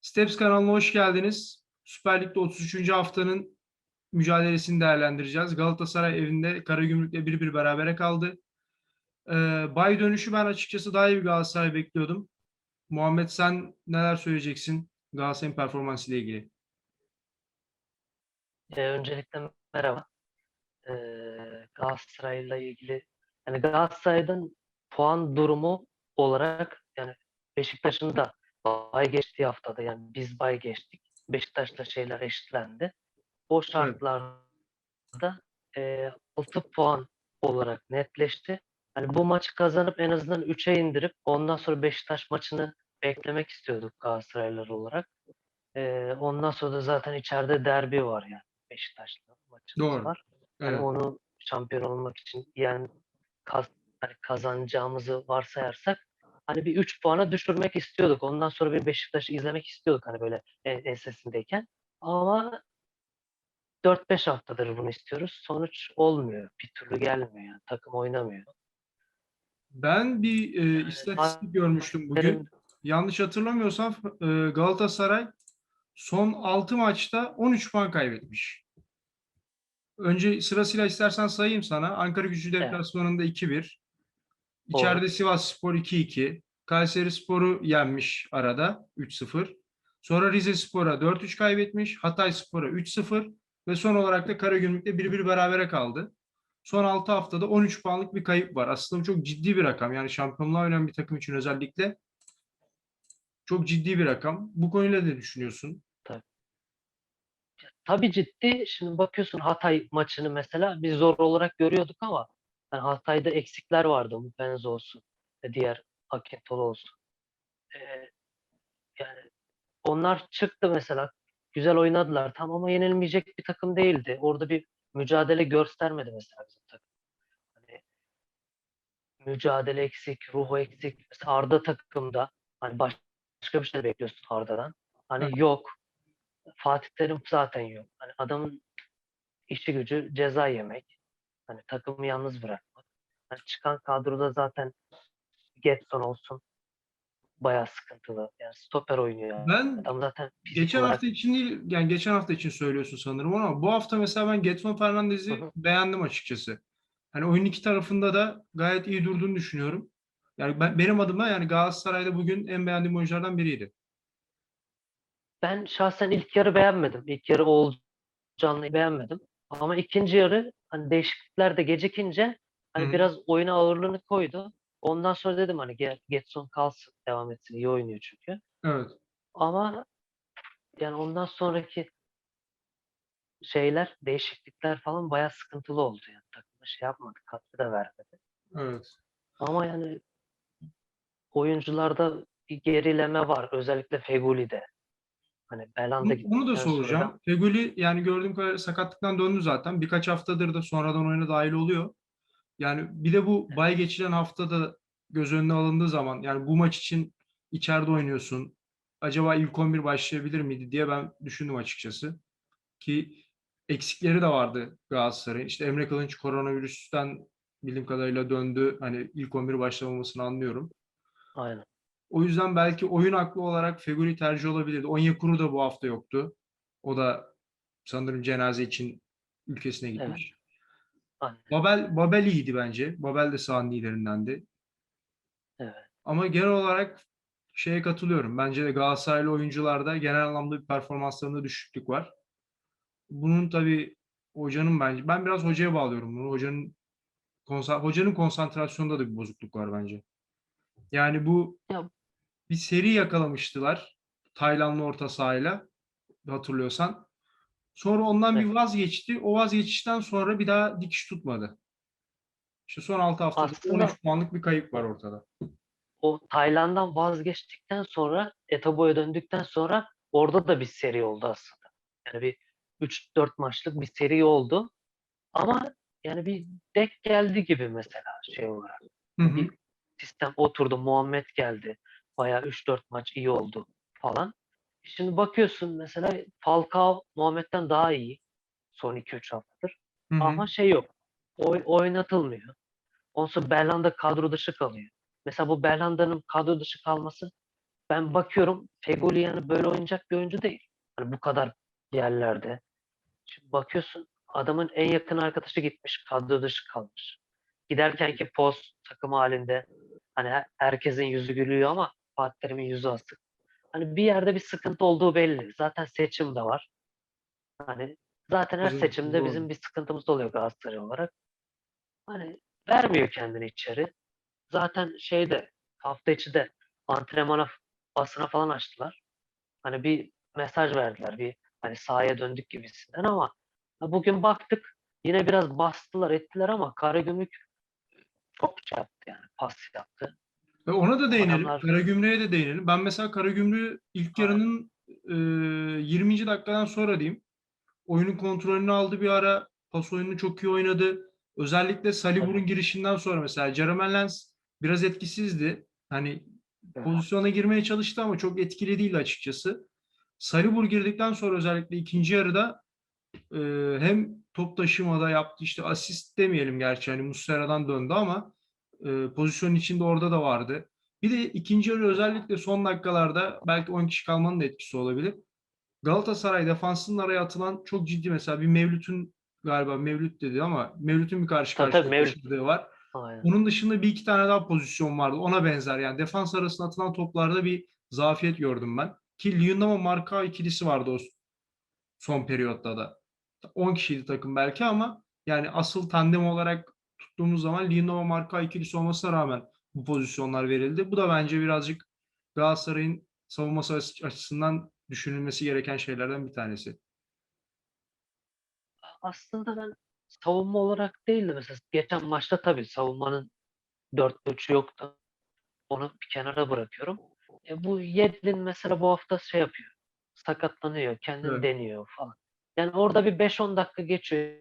Steps kanalına hoş geldiniz. Süper Lig'de 33. haftanın mücadelesini değerlendireceğiz. Galatasaray evinde Karagümrük'le 1-1 berabere kaldı. Ee, bay dönüşü ben açıkçası daha iyi bir Galatasaray bekliyordum. Muhammed sen neler söyleyeceksin Galatasaray'ın performansıyla ilgili? Ee, öncelikle merhaba. Ee, Galatasaray'la ilgili yani Galatasaray'ın puan durumu olarak yani Beşiktaş'ın da bay geçtiği haftada yani biz bay geçtik. Beşiktaş'la şeyler eşitlendi. O şartlarda e, 6 puan olarak netleşti. Hani bu maçı kazanıp en azından 3'e indirip ondan sonra Beşiktaş maçını beklemek istiyorduk Galatasaraylılar olarak. Ee, ondan sonra da zaten içeride derbi var yani. Beşiktaş'la maçımız Doğru. var. Hani Evet. onu şampiyon olmak için yani kaz, hani kazanacağımızı varsayarsak hani bir 3 puana düşürmek istiyorduk. Ondan sonra bir Beşiktaş'ı izlemek istiyorduk hani böyle en, ensesindeyken. Ama 4-5 haftadır bunu istiyoruz. Sonuç olmuyor. Bir türlü gelmiyor yani. Takım oynamıyor. Ben bir e, istatistik görmüştüm bugün. Benim- Yanlış hatırlamıyorsam e, Galatasaray son 6 maçta 13 puan kaybetmiş. Önce sırasıyla istersen sayayım sana. Ankara Gücü Evet. deplasmanında 2-1. İçeride Sivas Spor 2-2. Kayseri Spor'u yenmiş arada 3-0. Sonra Rize Spor'a 4-3 kaybetmiş. Hatay Spor'a 3-0. Ve son olarak da Karagümrük'le 1-1 berabere kaldı. Son 6 haftada 13 puanlık bir kayıp var. Aslında bu çok ciddi bir rakam. Yani şampiyonluğa oynayan bir takım için özellikle çok ciddi bir rakam. Bu konuyla ne düşünüyorsun? Tabii ciddi. Şimdi bakıyorsun Hatay maçını mesela biz zor olarak görüyorduk ama yani Hatay'da eksikler vardı. Mupenz olsun, diğer Akintol olsun. Ee, yani onlar çıktı mesela. Güzel oynadılar. Tam ama yenilmeyecek bir takım değildi. Orada bir mücadele göstermedi mesela bizim takım. Hani mücadele eksik, ruhu eksik. Mesela Arda takımda hani baş- başka bir şey bekliyorsun Arda'dan. Hani yok. Fatih Terim zaten yok. Hani adamın işi gücü ceza yemek. Hani takımı yalnız bırakmak. Hani çıkan kadroda zaten Getson olsun bayağı sıkıntılı. Yani stoper oynuyor yani. Ben Adam zaten geçen olarak hafta için değil, yani geçen hafta için söylüyorsun sanırım ama bu hafta mesela ben Getson Fernandez'i beğendim açıkçası. Hani oyun iki tarafında da gayet iyi durduğunu düşünüyorum. Yani ben, benim adıma yani Galatasaray'da bugün en beğendiğim oyunculardan biriydi. ben şahsen ilk yarı beğenmedim. İlk yarı Oğulcan'ı beğenmedim. Ama ikinci yarı hani değişiklikler de gecikince hani Hı hı. biraz oyuna ağırlığını koydu. Ondan sonra dedim hani Ge- Getson kalsın devam etsin. iyi oynuyor çünkü. Evet. Ama yani ondan sonraki şeyler, değişiklikler falan bayağı sıkıntılı oldu yani. Takıma şey yapmadı, katkı da vermedi. Evet. Ama yani oyuncularda bir gerileme var. Özellikle Feguli'de. Hani Belanda Onu, onu gittikten da sonra soracağım. Feguli yani gördüğüm kadarıyla sakatlıktan döndü zaten. Birkaç haftadır da sonradan oyuna dahil oluyor. Yani bir de bu bay geçilen haftada göz önüne alındığı zaman yani bu maç için içeride oynuyorsun. Acaba ilk 11 başlayabilir miydi diye ben düşündüm açıkçası. Ki eksikleri de vardı Galatasaray'ın. İşte Emre Kılınç koronavirüsten bildiğim kadarıyla döndü. Hani ilk 11 başlamamasını anlıyorum. aynen. O yüzden belki oyun aklı olarak Feguli tercih olabilirdi. Onyekuru da bu hafta yoktu. O da sanırım cenaze için ülkesine gitmiş. Aynen. Babel, Babel iyiydi bence. Babel de sahanın liderindendi. Evet. Ama genel olarak şeye katılıyorum. Bence de Galatasaraylı oyuncularda genel anlamda bir performanslarında düşüklük var. Bunun tabii hocanın bence ben biraz hocaya bağlıyorum bunu. Hocanın konsa- hocanın konsantrasyonunda da bir bozukluk var bence. Yani bu Ya- bir seri yakalamıştılar Taylandlı orta sahayla hatırlıyorsan. Sonra ondan bir vazgeçti. O vazgeçişten sonra bir daha dikiş tutmadı. İşte son 6 haftada Aslında- 13 puanlık bir kayıp var ortada. O Tayland'dan vazgeçtikten sonra Etabo'ya döndükten sonra orada da bir seri oldu aslında. Yani bir 3-4 maçlık bir seri oldu. Ama yani bir denk geldi gibi mesela şey olarak. Hı hı. Bir sistem oturdu. Muhammed geldi. Bayağı 3-4 maç iyi oldu falan. Şimdi bakıyorsun mesela Falcao Muhammed'den daha iyi son 2-3 haftadır. Hı hı. Ama şey yok. Oy, oynatılmıyor. Ondan sonra Belhanda kadro dışı kalıyor. Mesela bu Belhanda'nın kadro dışı kalması ben bakıyorum Fegoli yani böyle oynayacak bir oyuncu değil. Hani bu kadar yerlerde. Şimdi bakıyorsun adamın en yakın arkadaşı gitmiş, kadro dışı kalmış. Giderkenki poz takım halinde hani her- herkesin yüzü gülüyor ama Fatih Terim'in yüzü asık. Hani bir yerde bir sıkıntı olduğu belli. Zaten seçim de var. Hani zaten her seçimde doğru. bizim bir sıkıntımız oluyor Galatasaray olarak. Hani vermiyor kendini içeri. Zaten şeyde hafta içi de antrenmana basına falan açtılar. Hani bir mesaj verdiler. Bir hani sahaya döndük gibisinden ama bugün baktık yine biraz bastılar ettiler ama Karagümrük çok şey yaptı yani pas yaptı. Ve ona da değinelim. Adamlar- Karagümrük'e de değinelim. Ben mesela Karagümrük'ü ilk yarının e, 20. dakikadan sonra diyeyim. Oyunun kontrolünü aldı bir ara. Pas oyununu çok iyi oynadı. Özellikle Salibur'un girişinden sonra mesela Jeremy Lens biraz etkisizdi. Hani Evet. pozisyona girmeye çalıştı ama çok etkili değildi açıkçası. Salibur girdikten sonra özellikle ikinci yarıda e, hem top taşımada yaptı işte asist demeyelim gerçi hani Muslera'dan döndü ama e, pozisyonun içinde orada da vardı. Bir de ikinci yarı özellikle son dakikalarda belki 10 kişi kalmanın da etkisi olabilir. Galatasaray defansının araya atılan çok ciddi mesela bir Mevlüt'ün galiba Mevlüt dedi ama Mevlüt'ün bir karşı karşıya var. Aynen. Onun dışında bir iki tane daha pozisyon vardı. Ona benzer yani defans arasına atılan toplarda bir zafiyet gördüm ben. Ki Luyendama Marka ikilisi vardı o son periyotta da. 10 kişiydi takım belki ama yani asıl tandem olarak tuttuğumuz zaman Luyendama Marka ikilisi olmasına rağmen bu pozisyonlar verildi. Bu da bence birazcık Galatasaray'ın savunması açı- açısından düşünülmesi gereken şeylerden bir tanesi. Aslında ben savunma olarak değil de mesela geçen maçta tabii savunmanın 4'te 3'ü yoktu. Onu bir kenara bırakıyorum. E bu Yedlin mesela bu hafta şey yapıyor. Sakatlanıyor, kendini Evet. deniyor falan. Yani orada bir 5-10 dakika geçiyor.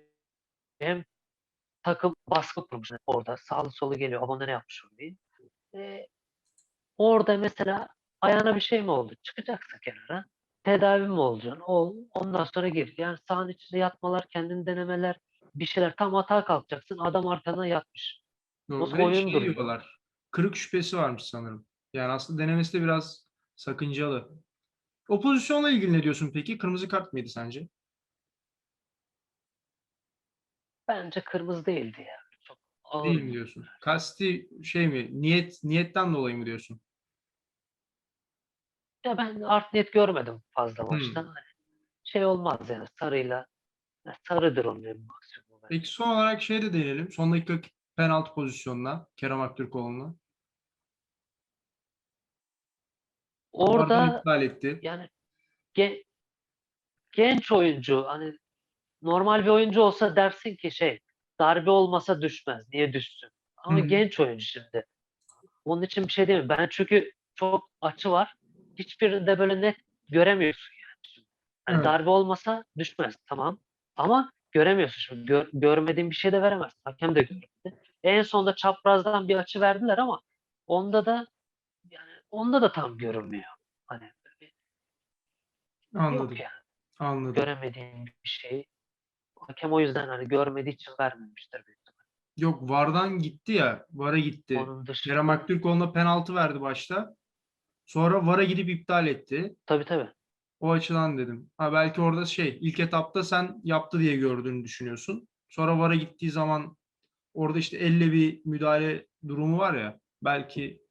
Hem takım baskı kurmuş orada. Sağlı solu geliyor. Abone ne yapmış orayı. E, orada mesela ayağına bir şey mi oldu? Çıkacaksa kenara. Tedavi mi olacaksın? Ol. Ondan sonra gir. Yani sahanın içinde yatmalar, kendini denemeler, bir şeyler. Tam atağa kalkacaksın. Adam arkana yatmış. Doğru. Oyun şey duruyor? diyorlar. Kırık şüphesi varmış sanırım. Yani aslında denemesi de biraz sakıncalı. O pozisyonla ilgili ne diyorsun peki? Kırmızı kart mıydı sence? Bence kırmızı değildi ya. Çok ağır. Değil mi diyorsun? Kasti şey mi? Niyet niyetten dolayı mı diyorsun? Ya ben art niyet görmedim fazla maçta. Hani şey olmaz yani sarıyla. ya sarıdır onun en maksimum. Peki son olarak şey de deneyelim. Son dakika penaltı pozisyonuna. Kerem Aktürkoğlu'na. Orada iptal etti. yani ge- genç oyuncu hani normal bir oyuncu olsa dersin ki şey darbe olmasa düşmez. Niye düşsün? Ama Hı hı. genç oyuncu şimdi. Onun için bir şey diyeyim. Ben çünkü çok açı var. Hiçbirinde böyle net göremiyorsun yani. Hani Evet. darbe olmasa düşmez tamam. Ama göremiyorsun şimdi. Gör- görmediğin bir şey de veremez. Hakem de görmedi. En sonunda çaprazdan bir açı verdiler ama onda da yani onda da tam görünmüyor. Hani Anladım. yani. Anladım. Göremediğin bir şeyi hakem o yüzden hani görmediği için vermemiştir büyük ihtimalle. Yok VAR'dan gitti ya. VAR'a gitti. Onun dışında Kerem Aktürkoğlu'na penaltı verdi başta. Sonra VAR'a gidip iptal etti. tabii tabii. O açıdan dedim. Ha belki orada şey ilk etapta sen yaptı diye gördüğünü düşünüyorsun. Sonra VAR'a gittiği zaman orada işte elle bir müdahale durumu var ya. Belki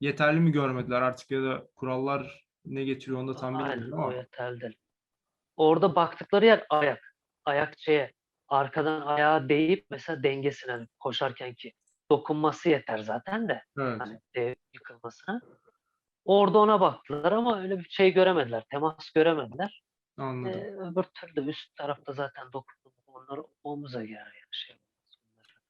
yeterli mi görmediler artık ya da kurallar ne getiriyor onu da tam Aynen bilmiyorum o ama. yeterli. Orada baktıkları yer ayak. Ayak şeye arkadan ayağa değip mesela dengesine koşarken ki dokunması yeter zaten de Evet, de yıkılmasına. Orada ona baktılar ama öyle bir şey göremediler. Temas göremediler. Ee, anladım. öbür türlü üst tarafta zaten dokundu. Onlar omuza girer yani şey.